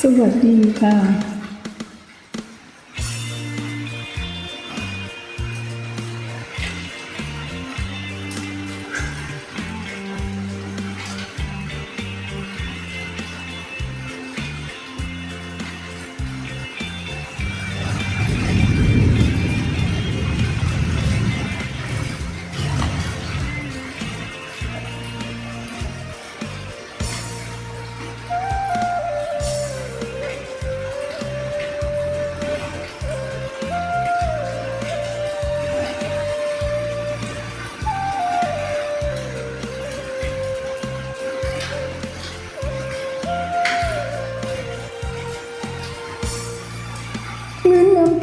สวัสดีค่ะ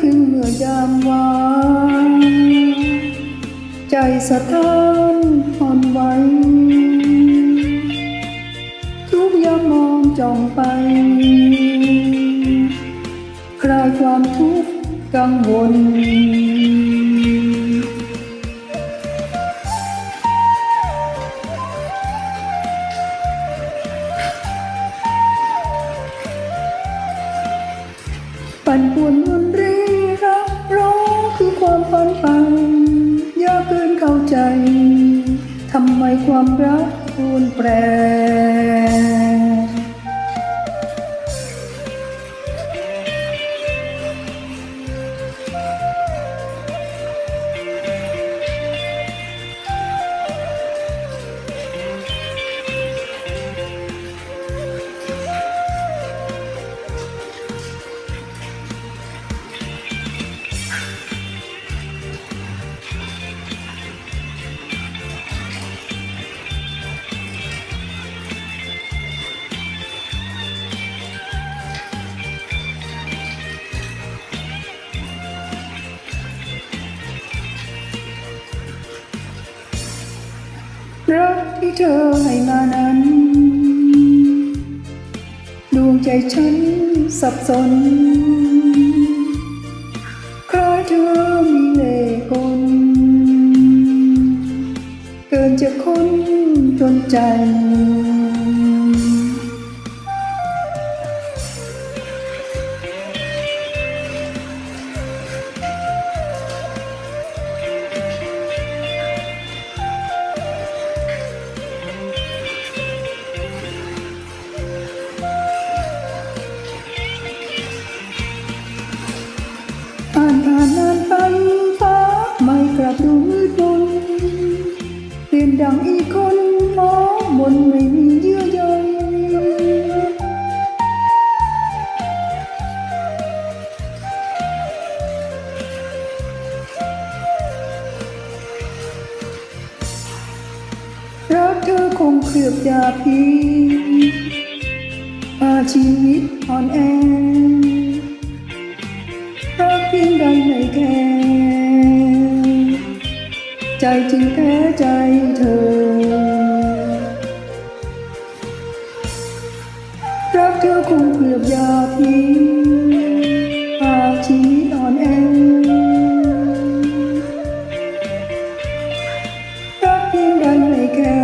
มือนน้ำพึ่งเมื่อยามวานใจสะท้านอ่อนไหวทุกยามมองจ้องไป คลายความทุกข์กังวลปั่นป่วน คือความฝันไปยากเกินเข้าใจ ทำไมความรักรุนแปร รักที่เธอให้มานั้น ดวงใจฉันสับสนคล้ายเธอมีเล่กลเกินจะค้นจนใจ อ่านผ่านนานไปฟ้าไม่กลับดูมืดมนเสียนดังอีกคนมองมนไม่มีเยื่อใยรักเธอคงเคลือบยาพิษพาชีวิตอ่อนแอ ใจจริงแท้ใจเธอ รักเธอคงเปลือบยาพิษพาชีวิตอ่อนแอรักเพียงใดไม่แค่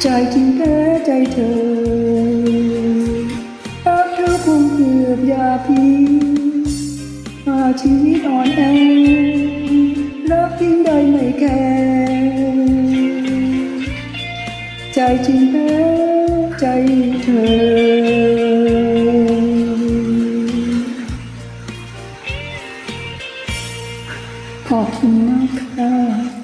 ใจจริงแท้ใจเธอรักเธอคงเกือบยาพิษพาชีวิตอ่อนแอ เธอขอบคุณมากค่ะ